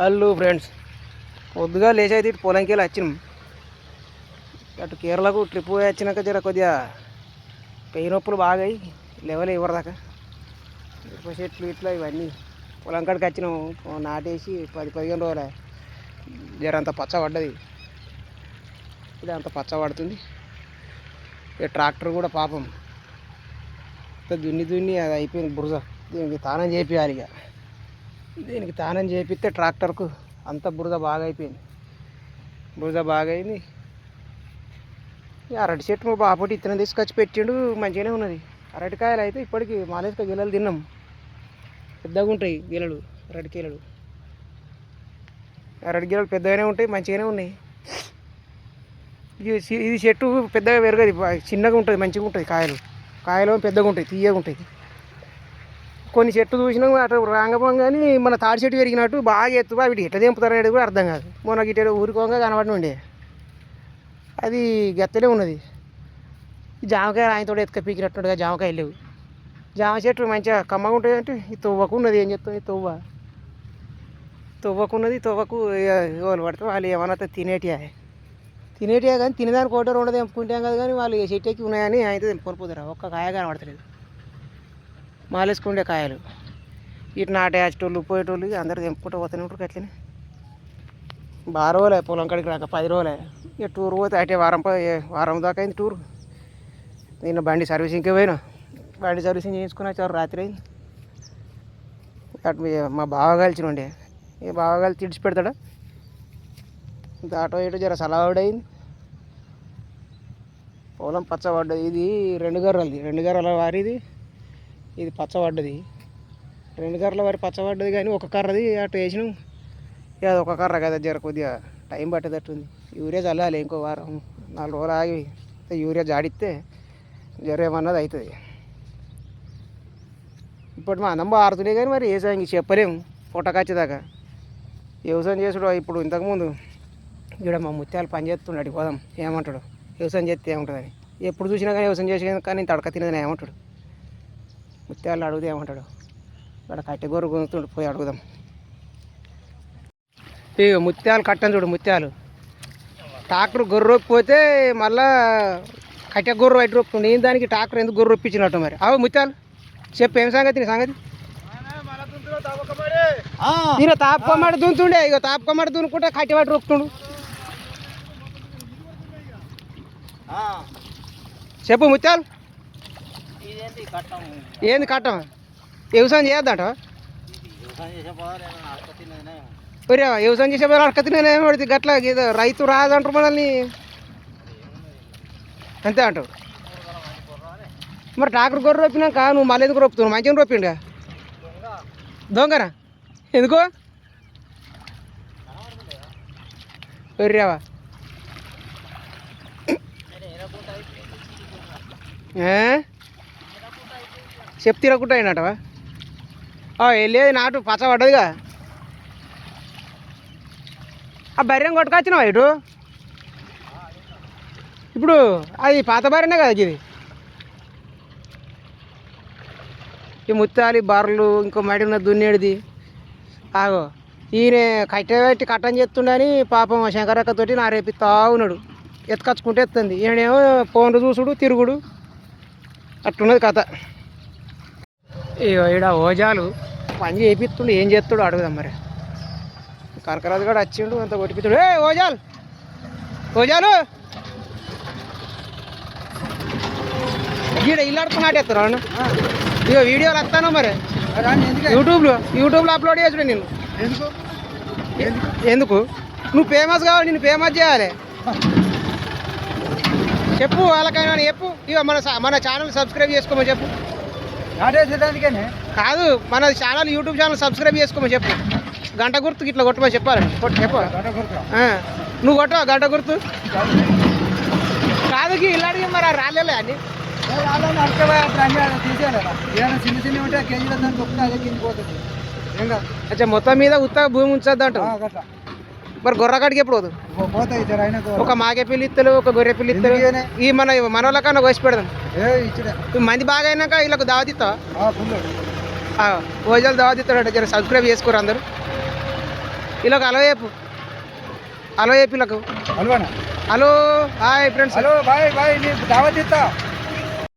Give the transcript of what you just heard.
Hello friends. పొద్దుగా లేచి అయితే ఇటు పొలంకి వెళ్ళి వచ్చినాం. అటు కేరళకు ట్రిప్ పోయి వచ్చినాక జర కొద్దిగా పెయి నొప్పులు బాగా అయ్యి లెవెల్ ఇవ్వరదాకా దాకా. చెట్లు ఇట్లా ఇవన్నీ పొలం కాడికి వచ్చినాం. నాటేసి పది పదిహేను రోజుల. జర అంత పచ్చ పడ్డది. ఇది అంత పచ్చ పడుతుంది. ఇక ట్రాక్టర్ కూడా పాపం. ఇంత దున్ని దున్ని అది అయిపోయింది బురద. దీనికి తానం చేపియాలి ఇక. దీనికి తానం చేపిస్తే ట్రాక్టర్కు అంత బురద బాగా అయిపోయింది బురద బాగా అయింది అరటి చెట్టు బాపటి ఇత్తనం తీసుకొచ్చి పెట్టిండు మంచిగానే ఉన్నది. అరటికాయలు అయితే ఇప్పటికి మాలేసుక గిలలు తిన్నాం. పెద్దగా ఉంటాయి గిలలు అరటి గీలలు. అరటి గిలలు పెద్దగానే ఉంటాయి మంచిగానే ఉన్నాయి. ఇది ఇది చెట్టు పెద్దగా పెరగదు చిన్నగా ఉంటుంది మంచిగా ఉంటుంది కాయలు. కాయలు పెద్దగా ఉంటాయి తీయగా ఉంటాయి. కొన్ని చెట్లు చూసినాం అటు రాంగపోం కానీ మన తాడి చెట్టు పెరిగినట్టు బాగా ఎత్తువా వీటి ఎట్లా తెంపుతారు కూడా అర్థం కాదు. మనకి ఇటు ఊరుకోగా కనబడి ఉండే. అది గెత్తలే ఉన్నది. ఈ జామకాయ రాయితోడు ఎత్తుక పీకినట్టుగా జామకాయ లేవు. జామ చెట్టు మంచిగా కమ్మగా ఉంటుంది అంటే ఈ తొవ్వకు ఉన్నది. ఏం చెప్తాం? ఈ తువ్వ. తొవ్వకు ఉన్నది తొవ్వకు ఇక పడితే వాళ్ళు ఏమన్నా తినేటియా. తినేటియా కానీ తినేదానికి ఒకటో రెండో తెంపుకుంటాం కదా కానీ వాళ్ళు ఏ చెట్టుకి ఉన్నాయని అయితే తెలుపుకొని ఒక్క కాయ కనబడతలేదు. మాలేసుకుండే కాయలు. ఇటు నాటేసేటోళ్ళు పోయేటోళ్ళు అందరు తెంపుకుంటూ పోతూనే ఉంటారు అట్లనే బాగా రోజులే పొలం కాడికి రాక పది రోజులే. ఇక టూర్ పోతే అటే వారం వారం దాకా అయింది టూర్. నిన్న బండి సర్వీసింగ్కి పోయినా. బండి సర్వీసింగ్ చేయించుకున్నా చాలు రాత్రి అయింది. అటు మీ- మా బావ కలిసి ఉండే ఈ బావ కలిసి తిడిచి పెడతాడా? ఇంత అటో ఇటో జర సలావుడైంది పొలం పచ్చబడ్డది ఇది రెండు గర్రలది. రెండు గర్రల వారిది. ఇది పచ్చబడ్డది. రెండు కర్రల వరకు పచ్చబడ్డది కానీ ఒక కర్రది అటు వేసినాం. ఇక అది ఒక కర్ర కదా జర కొద్దిగా టైం పట్టేటట్టుంది. యూరియా చల్లాలి ఇంకో వారం నాలుగు రోజులు ఆగి యూరియా జాడిస్తే జర ఏమన్నది అవుతుంది. ఇప్పుడు మా అన్నం ఆరుతున్నాయి కానీ మరి వ్యవసాయం ఇంక చెప్పలేము పుట్టకొచ్చేదాకా వ్యవసాయం చేసుడు ఇప్పుడు ఇంతకుముందు ఇక్కడ మా ముత్యాలు పని చేస్తున్నాడు పోదాం. ఏమంటాడు? వ్యవసాయం చేస్తే ఏముంటుందని. ఎప్పుడు చూసినా కానీ వ్యవసాయం చేసి కానీ తడక తినదని ఏమంటాడు? ముత్యాలు అడిగితే ఏమంటాడు ఇక్కడ కట్టెగొర్ర కొనుక్తుండు పోయి అడుగుదాం. ఇక ముత్యాలు కట్టని చూడు ముత్యాలు. ట్రాక్టర్ గొర్రె రొప్పిపోతే మళ్ళా కట్టె గొర్రె బయట రొప్పుతుండే. ఏం దానికి ట్రాక్టర్ ఎందుకు గొర్రె రొప్పించినట్టు మరి? అవు ముత్యాలు. చెప్పు ఏం సంగతి నీ సంగతి? ఈయన తాపకమాట దున్తుండే ఇక తాపకమాట దున్నుకుంటే కట్టె బయట రొప్పుతుండు. చెప్పు ముత్యాలు. ఏంది కట్టం? వ్యవసాయం చేయొద్దంట? వ్యవసాయం చేసే ఒరే వ్యవసాయం చేసే వాళ్ళు అడకతినే పడితే గట్ల రైతు రాదంటారు మనల్ని. అంతే అంటావు. మరి ట్రాక్టర్ గొర్రె రొప్పినాక నువ్వు మళ్ళీ ఎందుకు రొప్పుతున్నావు? మంచిగా రొప్పిండు? దొంగనా? ఎందుకు? ఒర్రావా చెప్ తిరగకుండా అయినటవా వెళ్ళేది నాటు పచ్చ పడ్డదిగా. ఆ బర్రెం కొట్టుకొచ్చినావా ఇటు? ఇప్పుడు అది పాత బర్రెనే కదా ఇది ఈ ముత్తాలి బర్రెలు ఇంకో మడిన దున్నేడిది. ఆగో ఈయన కట్టెట్టి కట్టం చేస్తుండని పాపం శంకరక్కతోటి నా రేపిస్తా ఉన్నాడు. ఎత్తుకొచ్చుకుంటే ఎత్తుంది. ఈయనేమో ఫోన్లు చూసుడు తిరుగుడు. అట్టున్నది కథ. ఈడ ఓజాలు. పని చేపిస్తుండు ఏం చేస్తాడు అడుగుదాం మరి. కనకరాజు కూడా వచ్చిండు అంత కొట్టిపిస్తాడు ఏ ఓజాల్! ఓజాలు! ఈడ ఇల్లు అడుపుకున్నట్టు ఎత్తారు అవును ఇగో వీడియోలు వస్తాను మరి? యూట్యూబ్లో యూట్యూబ్లో అప్లోడ్ చేసుడు నేను ఎందుకు ఎందుకు? నువ్వు ఫేమస్ కావాలి నేను ఫేమస్ చేయాలి. చెప్పు వాళ్ళకైనా చెప్పు. ఇక మన మన ఛానల్ సబ్స్క్రైబ్ చేసుకోమని చెప్పు. నాటేసేదానికేనే కాదు మన ఛానల్ యూట్యూబ్ ఛానల్ సబ్స్క్రైబ్ చేసుకోమని చెప్పు. గంట గుర్తుకి ఇట్లా కొట్టమని చెప్పాలి. కొట్టు చెప్పు. నువ్వు కొట్టవా గంట గుర్తు? కాదు ఇల్లాడికి మరి రాలేలే అని చిన్న చిన్న ఉంటే కేజీల దానికి ఒక్క అదే కింద పోతుంది. అచ్చా మొత్తం మీద ఉత్తగా భూమి ఉంచద్దు అంటావు ఆ, గట్ల మరి గొర్రకాడికి ఎప్పుడు పోదు? ఒక మాగే పిల్లి ఒక గొర్రె పిల్లి? ఈ మన మన వాళ్ళకన్నా కోసి పెడదాం. మంది బాగా అయినాక వీళ్ళకు దావతిస్తావా? ఆ, ఫుల్. ఓజాలు దావతిస్తాడు జర సబ్స్క్రైబ్ చేసుకోరు అందరు? వీళ్ళకి హలో చెప్పు. హలో చెప్పు వీళ్ళకు. Hello hi friends. Hello bye bye నీకు దావత్ ఇస్తా